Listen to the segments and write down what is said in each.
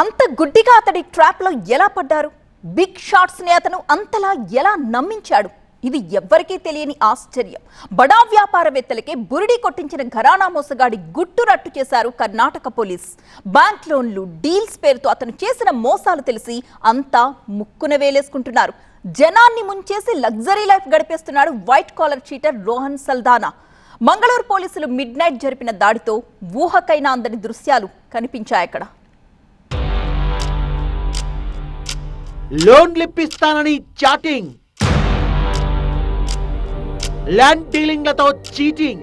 అంత గుడ్డిగా అతడి ట్రాప్లో ఎలా పడ్డారు? బిగ్ షాట్స్ని అతను అంతలా ఎలా నమ్మించాడు? ఇది ఎవ్వరికీ తెలియని ఆశ్చర్యం. బడా వ్యాపారవేత్తలకే బురిడి కొట్టించిన ఘరానా మోసగాడి గుట్టు రట్టు చేశారు కర్ణాటక పోలీస్. బ్యాంక్ లోన్లు డీల్స్ పేరుతో అతను చేసిన మోసాలు తెలిసి అంతా ముక్కున వేలేసుకుంటున్నారు. జనాన్ని ముంచేసి luxury life గడిపేస్తున్నాడు white collar cheater Rohan Saldanha. Mangaluru పోలీసులు మిడ్ నైట్ జరిపిన దాడితో ఊహకైన అందని దృశ్యాలు కనిపించాయి లోన్లు ఇప్పిస్తానని చాటింగ్. ల్యాండ్ డీలింగ్లతో చీటింగ్.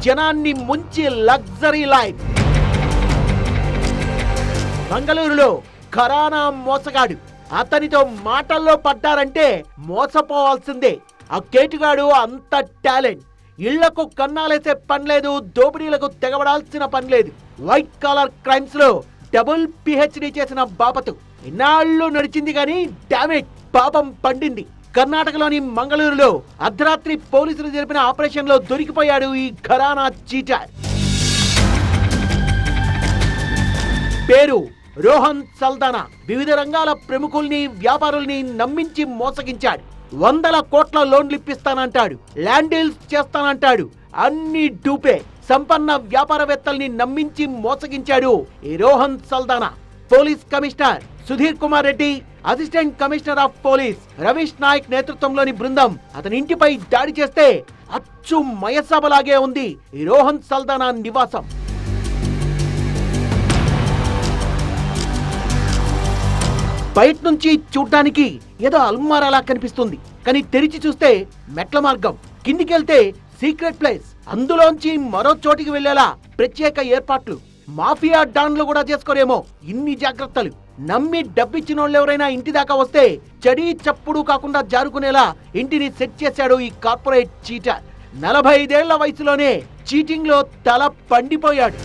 జనాన్ని ముంచి లగ్జరీ లైఫ్. మంగళూరులో ఖరానా మోసగాడు. అతనితో మాటల్లో పడ్డారంటే మోసపోవాల్సిందే. ఆ కేటుగాడు అంత టాలెంట్. ఇళ్ళకు కన్నాలేసే పని లేదు దోపిడీలకు తెగబడాల్సిన పని లేదు. వైట్ కాలర్ క్రైమ్స్లో డబుల్ పిహెచ్డి చేసిన బాపతు ఇన్నాళ్ళు నడిచింది గాని డామేజ్ పాపం పండింది. కర్ణాటకలోని మంగళూరులో అర్ధరాత్రి పోలీసులు జరిపిన ఆపరేషన్లో దొరికిపోయాడు ఈ ఘరానా చీటర్. పేరు రోహన్ సల్దానా. వివిధ రంగాల ప్రముఖుల్ని వ్యాపారుల్ని నమ్మించి మోసగించాడు. వందల కోట్ల లోన్లు ఇప్పిస్తానంటాడు. Land deals చేస్తానంటాడు. అన్ని డూపే. సంపన్న వ్యాపారవేత్తల్ని నమ్మించి మోసగించాడు ఈ Rohan Saldanha. Police commissioner Sudheer Kumar Reddy assistant commissioner of police Ramesh Naik నేతృత్వంలోని బృందం అతని ఇంటిపై దాడి చేస్తే అచ్చు మయసభలాగే ఉంది ఈ రోహన్ సల్దానా నివాసం. బయట నుంచి చూడ్డానికి ఏదో అల్మారాలా కనిపిస్తుంది కానీ తెరిచి చూస్తే మెట్ల మార్గం. కిందికెళ్తే సీక్రెట్ ప్లేస్. అందులోంచి మరో చోటికి వెళ్ళేలా ప్రత్యేక ఏర్పాట్లు. మాఫియా డాన్లు కూడా చేసుకోరేమో. ఇన్ని జాగ్రత్తలు. నమ్మి డబ్బిచ్చిన వాళ్ళు ఎవరైనా ఇంటి దాకా వస్తే చడి చప్పుడు కాకుండా జారుకునేలా ఇంటిని సెట్ చేశాడు ఈ కార్పొరేట్ చీటర్. నలభై ఐదేళ్ళ వయసులోనే చీటింగ్లో తల పండిపోయాడు.